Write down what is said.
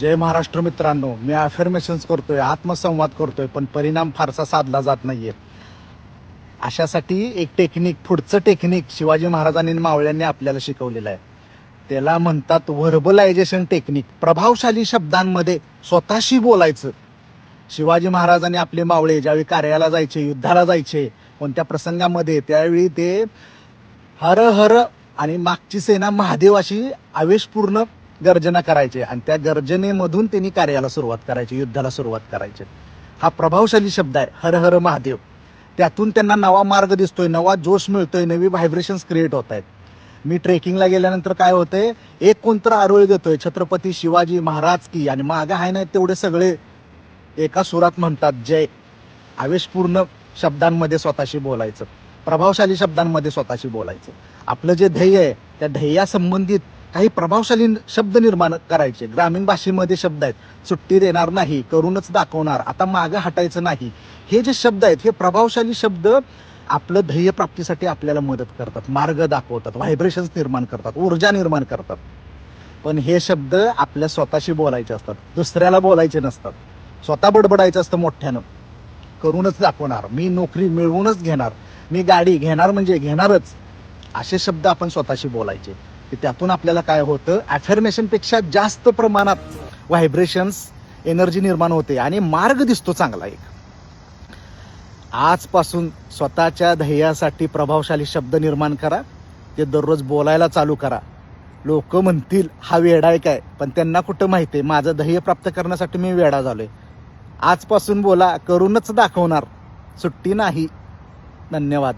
जय महाराष्ट्र मित्रांनो मी अफर्मेशन्स करतोय आत्मसंवाद करतोय पण परिणाम फारसा साधला जात नाहीये. अशासाठी एक टेक्निक पुढचं टेक्निक शिवाजी महाराजांनी मावळ्यांनी आपल्याला शिकवलेलं आहे. त्याला म्हणतात व्हर्बलायझेशन टेक्निक प्रभावशाली शब्दांमध्ये स्वतःशी बोलायचं. शिवाजी महाराजांनी आपले मावळे ज्यावेळी कार्याला जायचे युद्धाला जायचे कोणत्या प्रसंगामध्ये त्यावेळी ते हर हर आणि मागची सेना महादेवाशी आवेशपूर्ण गर्जना करायचे आणि त्या गर्जनेमधून त्यांनी कार्याला सुरुवात करायची युद्धाला सुरुवात करायची. हा प्रभावशाली शब्द आहे हर हर महादेव. त्यातून त्यांना नवा मार्ग दिसतोय नवा जोश मिळतोय नवी व्हायब्रेशन्स क्रिएट होत आहेत मी ट्रेकिंगला गेल्यानंतर काय होतंय एक कोणतं आरोळ देतोय छत्रपती शिवाजी महाराज की आणि मागं आहे ना तेवढे सगळे एका सुरात म्हणतात जय. आवेशपूर्ण शब्दांमध्ये स्वतःशी बोलायचं. प्रभावशाली शब्दांमध्ये स्वतःशी बोलायचं. आपलं जे ध्येय आहे त्या ध्येयासंबंधित काही प्रभावशाली शब्द निर्माण करायचे. ग्रामीण भाषेमध्ये शब्द आहेत. सुट्टी देणार नाही करूनच दाखवणार आता मागं हटायचं नाही. हे जे शब्द आहेत हे प्रभावशाली शब्द आपलं ध्येय प्राप्तीसाठी आपल्याला मदत करतात मार्ग दाखवतात व्हायब्रेशन्स निर्माण करतात ऊर्जा निर्माण करतात. पण हे शब्द आपल्या स्वतःशी बोलायचे असतात दुसऱ्याला बोलायचे नसतात. स्वतः बडबडायचं असतं मोठ्यानं. करूनच दाखवणार मी नोकरी मिळवूनच घेणार मी गाडी घेणार म्हणजे घेणारच असे शब्द आपण स्वतःशी बोलायचे. की त्यातून आपल्याला काय होतं? ॲफर्मेशनपेक्षा जास्त प्रमाणात व्हायब्रेशन्स एनर्जी निर्माण होते आणि मार्ग दिसतो चांगला एक. आजपासून स्वतःच्या ध्येयासाठी प्रभावशाली शब्द निर्माण करा. ते दररोज बोलायला चालू करा. लोक म्हणतील हा वेडा आहे काय? पण त्यांना कुठं माहिती आहे? माझं ध्येय प्राप्त करण्यासाठी मी वेडा झालो आहे आजपासून बोला करूनच दाखवणार. सुट्टी नाही. धन्यवाद.